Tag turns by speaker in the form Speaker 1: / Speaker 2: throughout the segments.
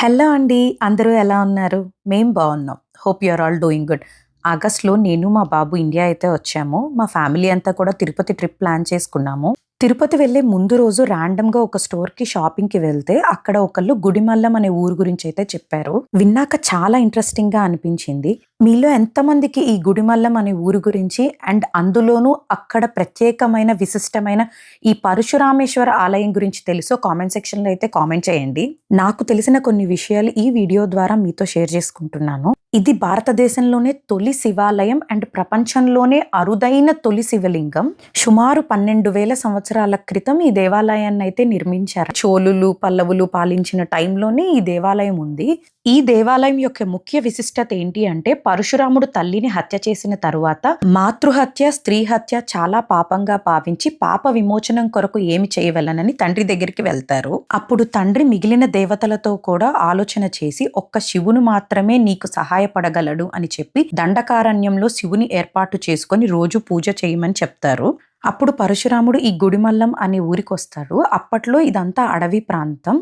Speaker 1: Hello అండి అందరూ ఎలా ఉన్నారు? మేం బాగున్నాం. Hope you are all doing good. ఆగస్ట్లో నేను మా బాబు ఇండియా అయితే వచ్చాము. మా ఫ్యామిలీ అంతా కూడా తిరుపతి ట్రిప్ ప్లాన్ చేసుకున్నాము. తిరుపతి వెళ్ళే ముందు రోజు ర్యాండమ్గా ఒక స్టోర్కి షాపింగ్కి వెళ్తే అక్కడ ఒకళ్ళు గుడిమల్లం అనే ఊరు గురించి అయితే చెప్పారు. విన్నాక చాలా ఇంట్రెస్టింగ్గా అనిపించింది. మీలో ఎంతమందికి ఈ గుడిమల్లం అనే ఊరు గురించి అండ్ అందులోనూ అక్కడ ప్రత్యేకమైన విశిష్టమైన ఈ పరశురామేశ్వర ఆలయం గురించి తెలుసో కామెంట్ సెక్షన్లో అయితే కామెంట్ చేయండి. నాకు తెలిసిన కొన్ని విషయాలు ఈ వీడియో ద్వారా మీతో షేర్ చేసుకుంటున్నాను. ఇది భారతదేశంలోనే తొలి శివాలయం అండ్ ప్రపంచంలోనే అరుదైన తొలి శివలింగం. సుమారు పన్నెండు వేల సంవత్సరాల క్రితం ఈ దేవాలయాన్ని అయితే నిర్మించారు. చోళులు పల్లవులు పాలించిన టైంలోనే ఈ దేవాలయం ఉంది. ఈ దేవాలయం యొక్క ముఖ్య విశిష్టత ఏంటి అంటే పరశురాముడు తల్లిని హత్య చేసిన తరువాత మాతృహత్య స్త్రీ హత్య చాలా పాపంగా భావించి పాప విమోచనం కొరకు ఏమి చేయవలనని తండ్రి దగ్గరికి వెళ్తారు. అప్పుడు తండ్రి మిగిలిన దేవతలతో కూడా ఆలోచన చేసి ఒక్క శివును మాత్రమే నీకు సహాయపడగలడు అని చెప్పి దండకారణ్యంలో శివుని ఏర్పాటు చేసుకొని రోజు పూజ చేయమని చెప్తారు. అప్పుడు పరశురాముడు ఈ గుడిమల్లం అనే ఊరికి వస్తాడు అప్పట్లో ఇదంతా అడవి ప్రాంతం.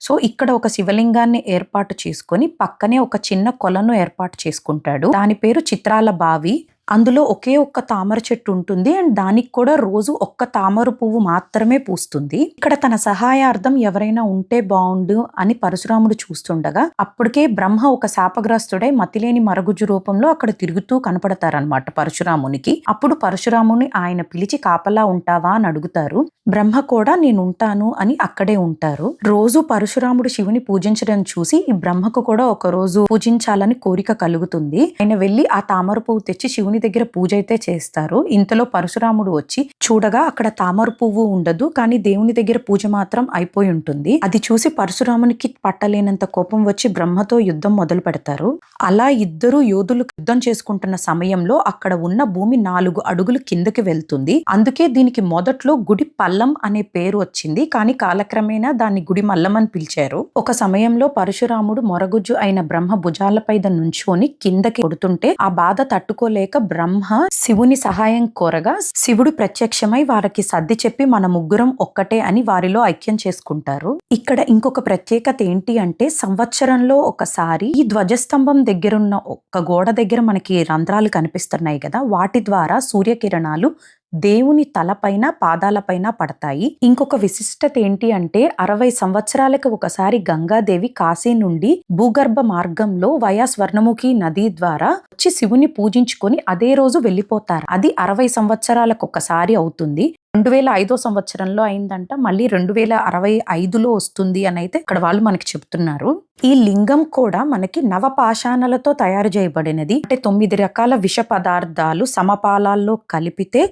Speaker 1: సో ఇక్కడ ఒక శివలింగాన్ని ఏర్పాటు చేసుకొని పక్కనే ఒక చిన్న కొలను ఏర్పాటు చేసుకుంటాడు. దాని పేరు చిత్రాల బావి. అందులో ఒకే ఒక్క తామర చెట్టు ఉంటుంది అండ్ దానికి కూడా రోజు ఒక్క తామర పువ్వు మాత్రమే పూస్తుంది. ఇక్కడ తన సహాయార్థం ఎవరైనా ఉంటే బాగుండు అని పరశురాముడు చూస్తుండగా అప్పటికే బ్రహ్మ ఒక శాపగ్రస్తుడై మతిలేని మరుగుజ్జు రూపంలో అక్కడ తిరుగుతూ కనపడతారనమాట పరశురామునికి. అప్పుడు పరశురాముని ఆయన పిలిచి కాపలా ఉంటావా? అని అడుగుతారు. బ్రహ్మ కూడా నేను ఉంటాను అని అక్కడే ఉంటారు. రోజు పరశురాముడు శివుని పూజించడం చూసి ఈ బ్రహ్మకు కూడా ఒక రోజు పూజించాలని కోరిక కలుగుతుంది. ఆయన వెళ్ళి ఆ తామర పువ్వు తెచ్చి శివుని దగ్గర పూజ అయితే చేస్తారు. ఇంతలో పరశురాముడు వచ్చి చూడగా అక్కడ తామర పువ్వు ఉండదు కానీ దేవుని దగ్గర పూజ మాత్రం అయిపోయి ఉంటుంది. అది చూసి పరశురామునికి పట్టలేనంత కోపం వచ్చి బ్రహ్మతో యుద్ధం మొదలు పెడతారు. అలా ఇద్దరు యోధులు యుద్ధం చేసుకుంటున్న సమయంలో అక్కడ ఉన్న భూమి నాలుగు అడుగులు కిందకి వెళ్తుంది. అందుకే దీనికి మొదట్లో గుడి పల్లం అనే పేరు వచ్చింది. కానీ కాలక్రమేణా దాన్ని గుడి మల్లం అని పిలిచారు. ఒక సమయంలో పరశురాముడు మొరగుజ్జు అయిన బ్రహ్మ భుజాలపై నుంచుకొని కిందకి కొడుతుంటే ఆ బాధ తట్టుకోలేక బ్రహ్మ శివుని సహాయం కోరగా శివుడు ప్రత్యక్షమై వారికి సర్ది చెప్పి మన ముగ్గురం ఒక్కటే అని వారిలో ఐక్యం చేసుకుంటారు. ఇక్కడ ఇంకొక ప్రత్యేకత ఏంటి అంటే సంవత్సరంలో ఒకసారి ఈ ధ్వజస్తంభం దగ్గరున్న ఒక గోడ దగ్గర మనకి రంధ్రాలు కనిపిస్తున్నాయి కదా వాటి ద్వారా సూర్యకిరణాలు దేవుని తలపైన పాదాలపైన పడతాయి. ఇంకొక విశిష్టత ఏంటి అంటే అరవై సంవత్సరాలకు ఒకసారి గంగాదేవి కాశీ నుండి భూగర్భ మార్గంలో వయా స్వర్ణముఖి నది ద్వారా వచ్చి శివుని పూజించుకొని అదే రోజు వెళ్ళిపోతారు. అది అరవై సంవత్సరాలకు ఒకసారి అవుతుంది. రెండు వేల ఐదో సంవత్సరంలో అయిందంట మళ్ళీ రెండు వేల అరవై ఐదులో వస్తుంది అని అయితే ఇక్కడ వాళ్ళు మనకి చెప్తున్నారు. ఈ లింగం కూడా మనకి నవపాషాణలతో తయారు చేయబడినది. అంటే తొమ్మిది రకాల విష పదార్థాలు సమపాలాల్లో కలిపితే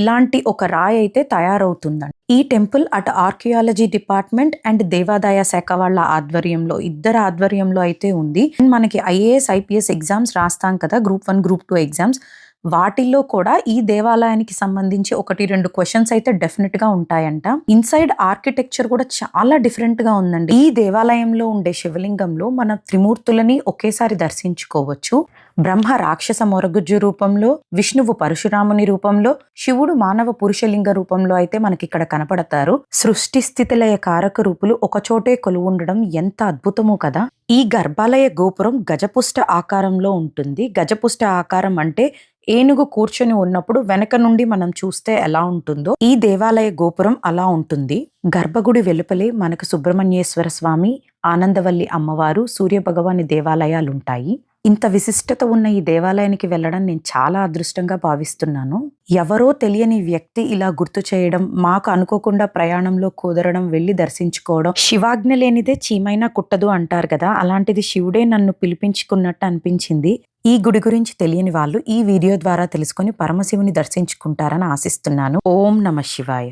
Speaker 1: ఇలాంటి ఒక రాయి అయితే తయారవుతుందండి. ఈ టెంపుల్ అటు ఆర్కియాలజీ డిపార్ట్మెంట్ అండ్ దేవాదాయ శాఖ వాళ్ళ ఆధ్వర్యంలో ఇద్దరు ఆధ్వర్యంలో అయితే ఉంది. మనకి ఐఏఎస్ ఐపీఎస్ ఎగ్జామ్స్ రాస్తాం కదా group one group two exams. వాటిల్లో కూడా ఈ దేవాలయానికి సంబంధించి ఒకటి రెండు క్వశ్చన్స్ అయితే డెఫినెట్గా ఉంటాయంట. ఇన్సైడ్ ఆర్కిటెక్చర్ కూడా చాలా డిఫరెంట్గా ఉందండి. ఈ దేవాలయంలో ఉండే శివలింగంలో మన త్రిమూర్తులని ఒకేసారి దర్శించుకోవచ్చు. బ్రహ్మ రాక్షస మొరగుజ్జు రూపంలో విష్ణువు పరశురాముని రూపంలో శివుడు మానవ పురుషలింగ రూపంలో అయితే మనకి ఇక్కడ కనపడతారు. సృష్టి స్థితిలయ కారక రూపులు ఒకచోటే కొలువుండడం ఎంత అద్భుతమో కదా! ఈ గర్భాలయ గోపురం గజపుష్ట ఆకారంలో ఉంటుంది. గజపుష్ట ఆకారం అంటే ఏనుగు కూర్చొని ఉన్నప్పుడు వెనక నుండి మనం చూస్తే ఎలా ఉంటుందో ఈ దేవాలయ గోపురం అలా ఉంటుంది. గర్భగుడి వెలుపలే మనకు సుబ్రహ్మణ్యేశ్వర స్వామి ఆనందవల్లి అమ్మవారు సూర్య భగవాని దేవాలయాలు ఉంటాయి ఇంత విశిష్టత ఉన్న ఈ దేవాలయానికి వెళ్ళడం నేను చాలా అదృష్టంగా భావిస్తున్నాను. ఎవరో తెలియని వ్యక్తి ఇలా గుర్తు చేయడం మాకు అనుకోకుండా ప్రయాణంలో కుదరడం వెళ్ళి దర్శించుకోవడం శివాజ్ఞ లేనిదే చీమైనా కుట్టదు అంటారు కదా అలాంటిది శివుడే నన్ను పిలిపించుకున్నట్టు అనిపించింది. ఈ గుడి గురించి తెలియని వాళ్ళు ఈ వీడియో ద్వారా తెలుసుకొని పరమశివుని దర్శించుకుంటారని ఆశిస్తున్నాను. ఓం నమ శివాయ.